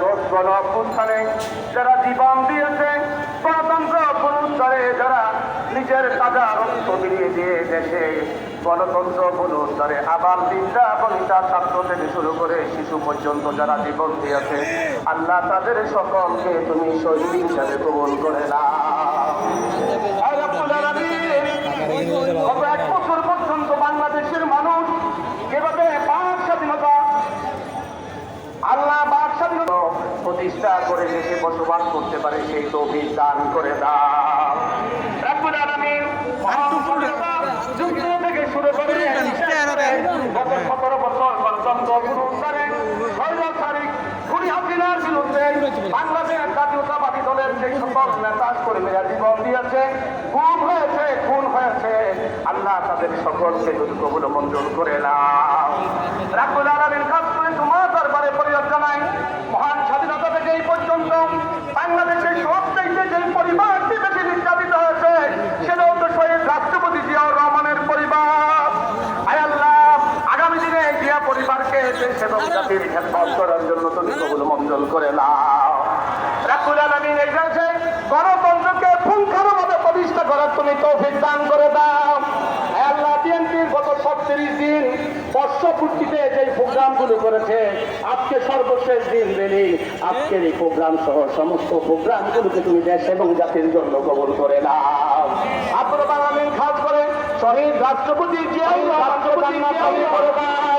August গণ অভ্যুত্থানে যারা জীবন দিয়েছে, গণতন্ত্র পুনরুদ্ধারে যারা নিজের তাজা রক্ত মিলিয়ে দিয়ে দেশে, গণতন্ত্র পুনরুদ্ধারে আবার বিদ্যা বনিতা ছাত্র থেকে শুরু করে শিশু পর্যন্ত যারা জীবন দিয়েছে, আল্লাহ তাদের সকলকে তুমি শহীদ হিসাবে গ্রহণ করে না আয় রব্বুল আলামিন, গত এক বছর পর্যন্ত বাংলাদেশের মানুষ যেভাবে বাক স্বাধীনতা আল্লাহ বাক স্বাধীনতা প্রতিষ্ঠা করে দেশে বসবাস করতে পারে সেই তৌফিক দান করে থেকে শুরু করে গত সতেরো বছর বিরুদ্ধে জাতীয়তাবাদী দলের যে সকল নেতা কর্মীরা জীবন দিয়েছে, খুন হয়েছে খুন হয়েছে, আল্লাহ তাদের সকলকে যদি কবুল মঞ্জুর করে নাও। রাখুল আলমীর কাজ করে তোমার দরবারে পরিবার জানাই মহান স্বাধীনতা থেকে এই পর্যন্ত বাংলাদেশের সব থেকে যে পরিবারটি বেশি নির্যাতিত হয়েছে সেটা হচ্ছে শহীদ রাষ্ট্রপতি জিয়াউর রহমানের পরিবার আয় আল্লাহ আগামী দিনে জিয়া পরিবারকে দেশ এবং জাতির খেদমত করার জন্য তুমি কবুল মঞ্জুর করে নাও রাখুল আলমিন এই দেশে গণতন্ত্রকে পুঙ্খানুভাবে প্রতিষ্ঠা করার তুমি তৌফিক দান করে দাও। আল্লাহ বিএনপির গত সত্তিরিশ দিন বর্ষপূর্তিতে যে প্রোগ্রামগুলো করেছে আজকে সর্বশেষ দিন বেলি। আজকের এই প্রোগ্রাম সহ সমস্ত প্রোগ্রামগুলোকে তুমি দেশ এবং জাতির জন্য কবল করে নাও। আপনার বাংলাদেশ খাস করে শহীদ রাষ্ট্রপতি করে দাও।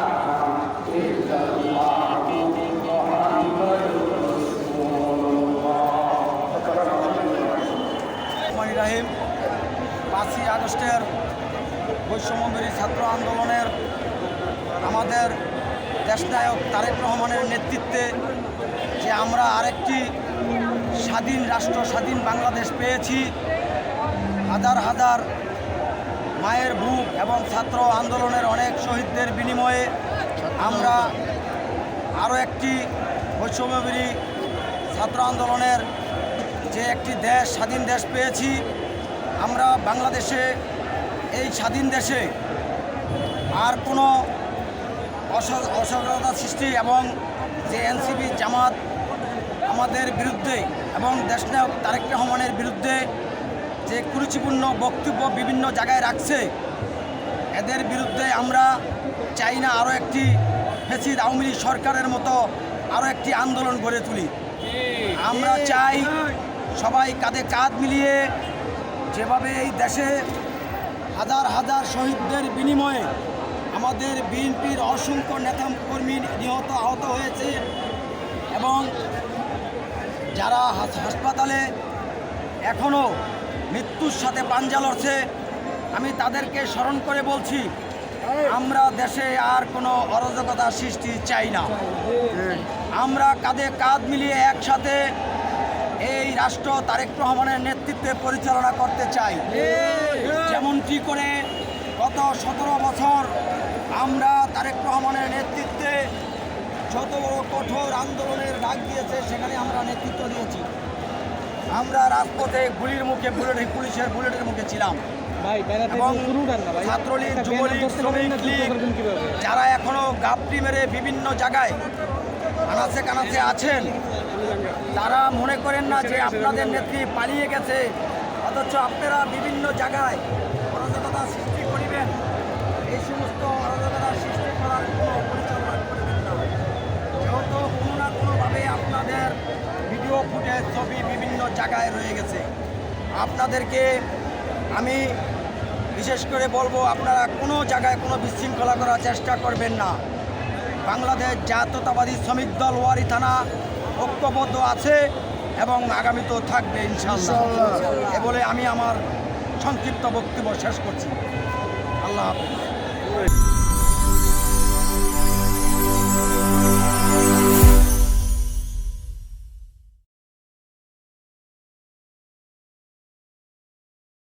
আগস্টের বৈষম্যবিরী ছাত্র আন্দোলনের আমাদের দেশনায়ক তারেক রহমানের নেতৃত্বে যে আমরা আরেকটি স্বাধীন রাষ্ট্র, স্বাধীন বাংলাদেশ পেয়েছি, হাজার হাজার মায়ের বুক এবং ছাত্র আন্দোলনের অনেক শহীদদের বিনিময়ে আমরা আরও একটি বৈষম্যবিরী ছাত্র আন্দোলনের যে একটি দেশ, স্বাধীন দেশ পেয়েছি। আমরা বাংলাদেশে, এই স্বাধীন দেশে আর কোনো অস- অসহযোগিতা সৃষ্টি এবং যে এনসিপি জামাত আমাদের বিরুদ্ধে এবং দেশনায়ক তারেক রহমানের বিরুদ্ধে যে কুরুচিপূর্ণ বক্তব্য বিভিন্ন জায়গায় রাখছে, এদের বিরুদ্ধে আমরা চাই না আরও একটি ফেসিদ আওয়ামী লীগ সরকারের মতো আরও একটি আন্দোলন গড়ে তুলি। আমরা চাই সবাই কাঁধে কাঁধ মিলিয়ে যেভাবে এই দেশে হাজার হাজার শহীদদের বিনিময়ে আমাদের বিএনপির অসংখ্য নেতা কর্মী নিহত আহত হয়েছে এবং যারা হাস- হাসপাতালে এখনও মৃত্যুর সাথে পাঞ্জা লড়ছে আমি তাদেরকে স্মরণ করে বলছি আমরা দেশে আর কোনো অরাজকতা সৃষ্টি চাই না। আমরা কাঁধে কাঁধ মিলিয়ে একসাথে এই রাষ্ট্র তারেক রহমানের নেতৃত্বে পরিচালনা করতে চাই। যেমনটি করে গত সতেরো বছর আমরা তারেক রহমানের নেতৃত্বে যত বড় কঠোর আন্দোলনের ডাক দিয়েছে সেখানে আমরা নেতৃত্ব দিয়েছি। আমরা রাজপথে গুলির মুখে বুলেট পুলিশের বুলেটের মুখে ছিলাম। ছাত্রলীগ, যুবলীগ, শ্রমিক কীভাবে? যারা এখনও গাপটি মেরে বিভিন্ন জায়গায় কানাচে কানাচে আছেন তারা মনে করেন না যে আপনাদের নেত্রী পালিয়ে গেছে, অথচ আপনারা বিভিন্ন জায়গায় অরাজকতা সৃষ্টি করিবেন। এই সমস্ত অরাজকতা সৃষ্টি করার কোনো পরিচালনা করবেন না। যেহেতু কোনো না কোনোভাবে আপনাদের ভিডিও ফুটেজ ছবি বিভিন্ন জায়গায় রয়ে গেছে। আপনাদেরকে আমি বিশেষ করে বলব, আপনারা কোনো জায়গায় কোনো বিশৃঙ্খলা করার চেষ্টা করবেন না। বাংলাদেশ জাতীয়তাবাদী শ্রমিক দল ওয়ারি থানা ঐক্যবদ্ধ আছে এবং আগামী তো থাকবে ইনশাল্লাহ এ বলে আমি আমার সংক্ষিপ্ত বক্তব্য শেষ করছি। আল্লাহ হাফিজ।